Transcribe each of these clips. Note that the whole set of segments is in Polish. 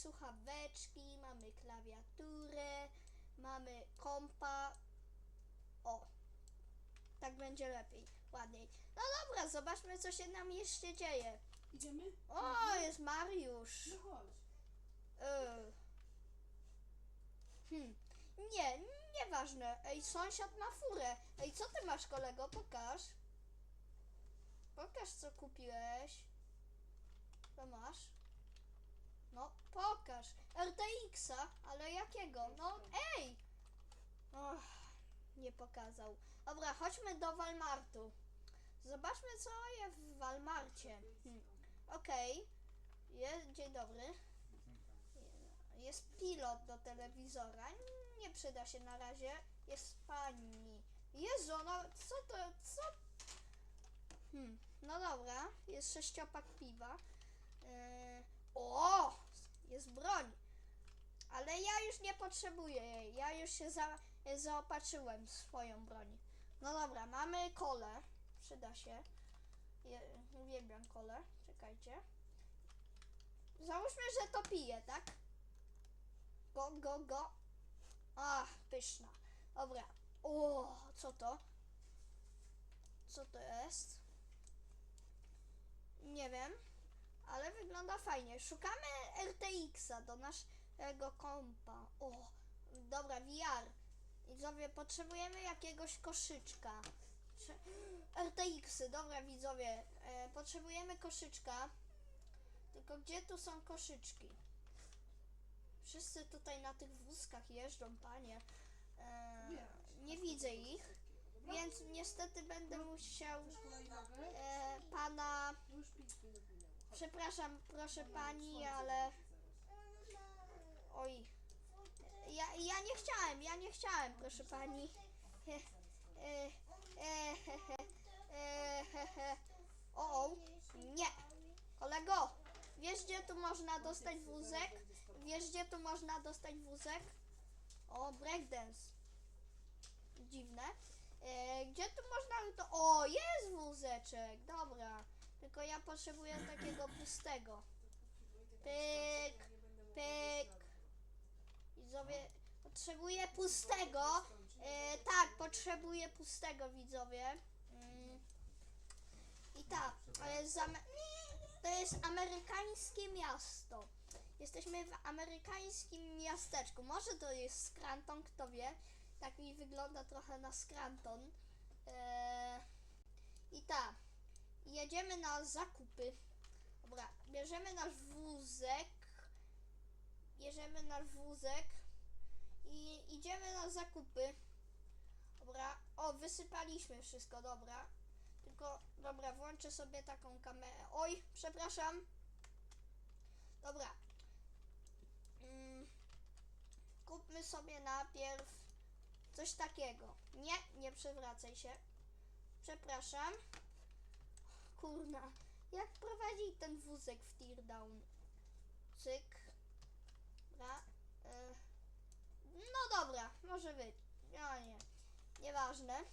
słuchaweczki, mamy klawiaturę, mamy kompa. O, tak będzie lepiej, ładniej. No dobra, zobaczmy co się nam jeszcze dzieje. Idziemy? O, jest Mariusz. No chodź. Yy. Hmm. Nie, nieważne. Ej, sąsiad ma furę. Ej, co ty masz, kolego? Pokaż. Pokaż, co kupiłeś. Co masz? No, pokaż. RTX-a, ale jakiego? No, ej! Och, nie pokazał. Dobra, chodźmy do Walmartu. Zobaczmy, co jest w Walmarcie. Hmm. Okej. Jest, dzień dobry. Jest pilot do telewizora. Nie przyda się na razie. Jest pani. Jezu, no co to, co? Hmm, no dobra. Jest sześciopak piwa. Yy, o! Jest broń. Ale ja już nie potrzebuję jej. Ja już się za, zaopatrzyłem w swoją broń. No dobra, mamy kole. Przyda się. Je, uwielbiam kole. Czekajcie. Załóżmy, że to piję, tak? Go, go, go. Ach, pyszna. Dobra. O, co to? Co to jest? Nie wiem, ale wygląda fajnie. Szukamy RTX-a do naszego kompa. O, dobra, VR. Widzowie, potrzebujemy jakiegoś koszyczka. RTX-y, dobra widzowie, e, potrzebujemy koszyczka. Tylko gdzie tu są koszyczki? Wszyscy tutaj na tych wózkach jeżdżą, panie. E, nie widzę ich, więc niestety będę musiał e, pana. Przepraszam, proszę pani, ale. Oj. Ja, ja nie chciałem, ja nie chciałem, proszę pani. O, o, nie. Kolego, wiesz gdzie tu można dostać wózek? Wiesz gdzie tu można dostać wózek? O, breakdance. Dziwne. E, gdzie tu można to... O, jest wózeczek, dobra. Tylko ja potrzebuję takiego pustego. Pyk, pyk. Widzowie, potrzebuję pustego. E, tak, potrzebuję pustego, widzowie. Mm. I tak, to jest, amerykańskie miasto. Jesteśmy w amerykańskim miasteczku. Może to jest Scranton, kto wie. Tak mi wygląda trochę na Scranton. Eee, I tak, jedziemy na zakupy. Dobra, bierzemy nasz wózek. Bierzemy nasz wózek i idziemy na zakupy. Dobra, o, wysypaliśmy wszystko, dobra. Tylko, dobra, włączę sobie taką kamerę. Oj, przepraszam. Dobra. Mm, kupmy sobie najpierw coś takiego. Nie, nie przewracaj się. Przepraszam. Kurna, jak prowadzić ten wózek w teardown? Cyk. Dobra. e, No dobra, może być. No nie. Nieważne.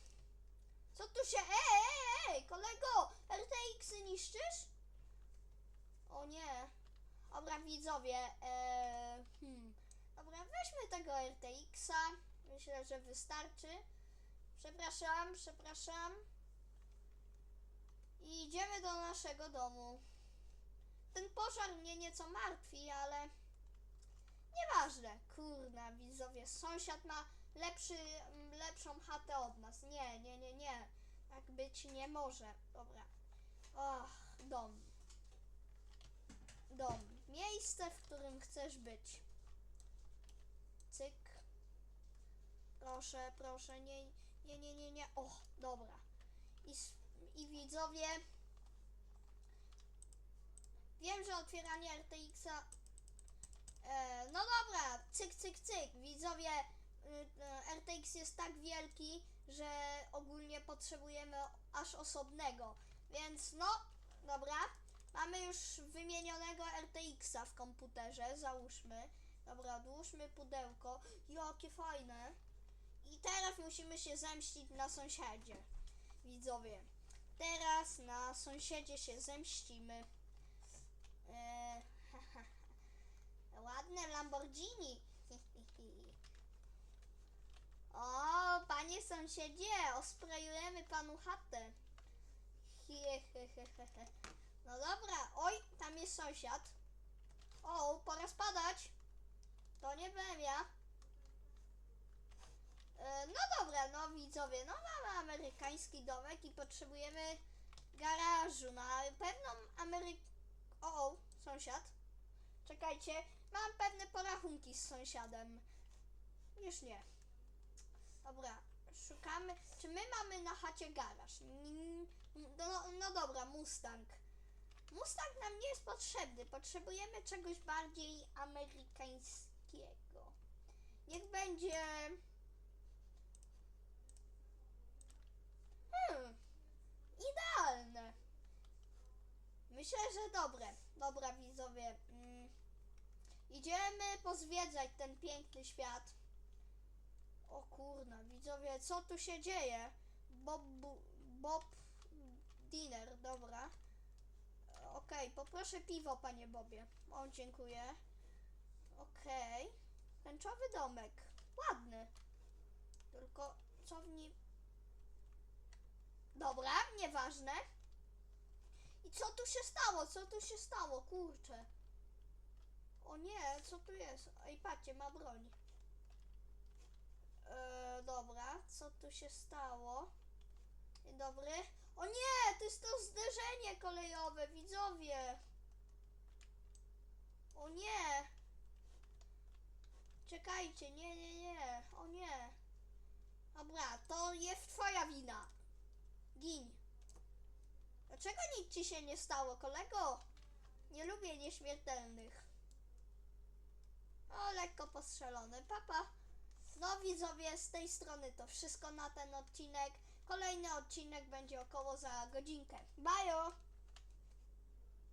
Co tu się... Ej, ej, ej, kolego! RTX-y niszczysz? O nie. Dobra, widzowie. E, hmm. Dobra, weźmy tego RTX-a. Myślę, że wystarczy. Przepraszam, przepraszam. I idziemy do naszego domu. Ten pożar mnie nieco martwi, ale nieważne. Kurna, widzowie, sąsiad ma lepszy, m, lepszą chatę od nas. Nie, nie, nie, nie. Tak być nie może. Dobra. Och, dom. Dom. Miejsce, w którym chcesz być. Cyk. Proszę, proszę, nie, nie, nie, nie, nie. O, dobra. I, i widzowie. Wiem, że otwieranie RTX-a. E, no dobra, cyk, cyk, cyk. Widzowie, y, y, RTX jest tak wielki, że ogólnie potrzebujemy aż osobnego. Więc no, dobra. Mamy już wymienionego RTX-a w komputerze, załóżmy. Dobra, odłóżmy pudełko. Jakie fajne. I teraz musimy się zemścić na sąsiedzie. Widzowie. Teraz na sąsiedzie się zemścimy. Eee, piękne Lamborghini. O, panie sąsiedzie, osprejujemy panu chatę. No dobra, oj, tam jest sąsiad. O, pora spadać. To nie byłem ja. E, No dobra, no widzowie, no mamy amerykański domek i potrzebujemy garażu na pewną Ameryk... O, o, sąsiad. Czekajcie, mam pewne porachunki z sąsiadem. Już nie. Dobra, szukamy. Czy my mamy na chacie garaż? Mm, No, no dobra, Mustang. Mustang nam nie jest potrzebny. Potrzebujemy czegoś bardziej amerykańskiego. Niech będzie. Hmm, idealne. Myślę, że dobre. Dobra, widzowie. Mm, idziemy pozwiedzać ten piękny świat. O kurna, widzowie, co tu się dzieje? Bob, Bob Dinner, dobra. Okej, poproszę piwo, panie Bobie. O, dziękuję. Okej. Tęczowy domek. Ładny. Tylko co w nim... Dobra, nieważne. I co tu się stało? Co tu się stało? Kurczę. O nie, co tu jest? Ej, patrzcie, ma broń. E, dobra, co tu się stało? Dzień dobry. O nie, to jest to zderzenie kolejowe, widzowie. O nie. Czekajcie, nie, nie, nie. O nie. Dobra, to jest twoja wina. Gin. Dlaczego nic ci się nie stało, kolego? Nie lubię nieśmiertelnych. O, lekko postrzelony. Papa. No widzowie, z tej strony to wszystko na ten odcinek. Kolejny odcinek będzie około za godzinkę. Bajo!